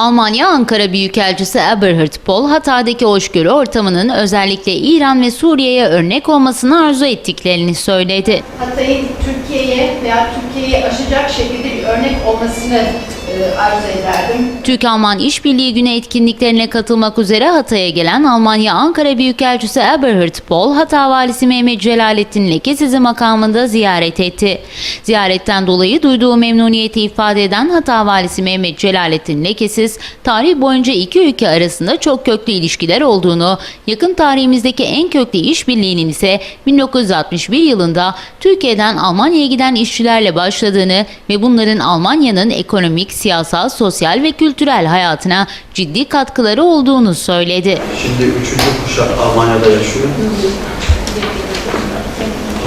Almanya Ankara Büyükelçisi Eberhard Pohl, Hatay'daki hoşgörü ortamının özellikle İran ve Suriye'ye örnek olmasını arzu ettiklerini söyledi. Hatay'ın Türkiye'ye veya Türkiye'yi aşacak şekilde bir örnek olmasını arzu ederdim. Türk-Alman İşbirliği Günü etkinliklerine katılmak üzere Hatay'a gelen Almanya Ankara Büyükelçisi Eberhard Pohl, Hatay Valisi Mehmet Celalettin Lekesizi makamında ziyaret etti. Ziyaretten dolayı duyduğu memnuniyeti ifade eden Hatay Valisi Mehmet Celalettin Lekesiz, tarih boyunca iki ülke arasında çok köklü ilişkiler olduğunu, yakın tarihimizdeki en köklü işbirliğinin ise 1961 yılında Türkiye'den Almanya'ya giden işçilerle başladığını ve bunların Almanya'nın ekonomik, siyasal, sosyal ve kültürel hayatına ciddi katkıları olduğunu söyledi. Şimdi üçüncü kuşak Almanya'da yaşıyor.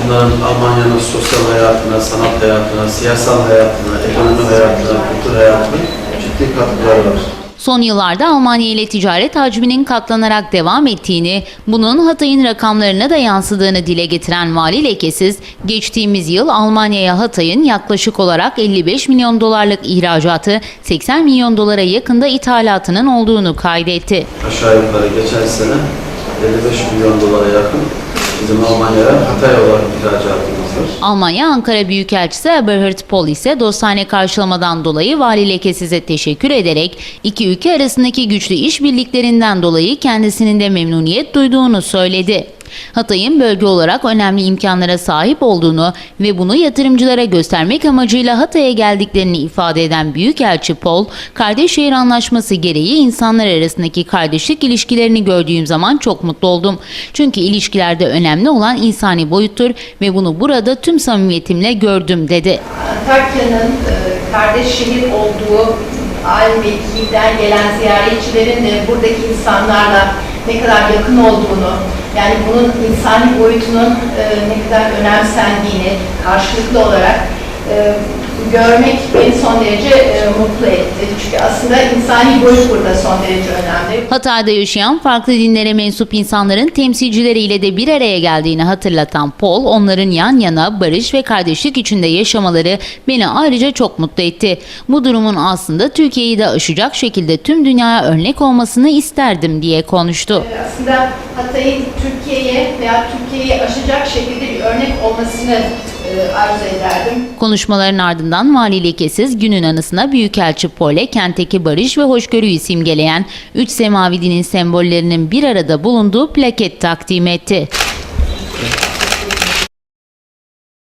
Bunların Almanya'nın sosyal hayatına, sanat hayatına, siyasal hayatına, ekonomi hayatına, kültür hayatına ciddi katkıları var. Son yıllarda Almanya ile ticaret hacminin katlanarak devam ettiğini, bunun Hatay'ın rakamlarına da yansıdığını dile getiren Vali Lekesiz, geçtiğimiz yıl Almanya'ya Hatay'ın yaklaşık olarak 55 milyon dolarlık ihracatı, 80 milyon dolara yakında ithalatının olduğunu kaydetti. Aşağı yukarı geçen sene 55 milyon dolara yakın bizim Almanya'ya Hatay olarak ihracatımız var. Almanya Ankara Büyükelçisi Eberhard Pohl ise dostane karşılamadan dolayı Vali Lekesiz'e teşekkür ederek iki ülke arasındaki güçlü işbirliklerinden dolayı kendisinin de memnuniyet duyduğunu söyledi. Hatay'ın bölge olarak önemli imkanlara sahip olduğunu ve bunu yatırımcılara göstermek amacıyla Hatay'a geldiklerini ifade eden Büyükelçi Pol, Kardeşşehir Anlaşması gereği insanlar arasındaki kardeşlik ilişkilerini gördüğüm zaman çok mutlu oldum. Çünkü ilişkilerde önemli olan insani boyuttur ve bunu burada tüm samimiyetimle gördüm dedi. Antakya'nın e, kardeş şehir olduğu Kiev'den gelen ziyaretçilerin de buradaki insanlarla ne kadar yakın olduğunu, yani bunun insani boyutunun e, ne kadar önemsendiğini karşılıklı olarak e, görmek beni son derece e, mutlu etti. Çünkü aslında insani boyut burada son derece önemli. Hatay'da yaşayan farklı dinlere mensup insanların temsilcileriyle de bir araya geldiğini hatırlatan Paul, onların yan yana barış ve kardeşlik içinde yaşamaları beni ayrıca çok mutlu etti. Bu durumun aslında Türkiye'yi de aşacak şekilde tüm dünyaya örnek olmasını isterdim diye konuştu. aslında Hatay'ın Türkiye'ye veya Türkiye'yi aşacak şekilde bir örnek olmasını e, arzu ederdim. Konuşmaların ardından Vali Lekesiz günün anısına Büyükelçi Pole kentteki barış ve hoşgörüyü simgeleyen üç semavi dinin sembollerinin bir arada bulunduğu plaket takdim etti.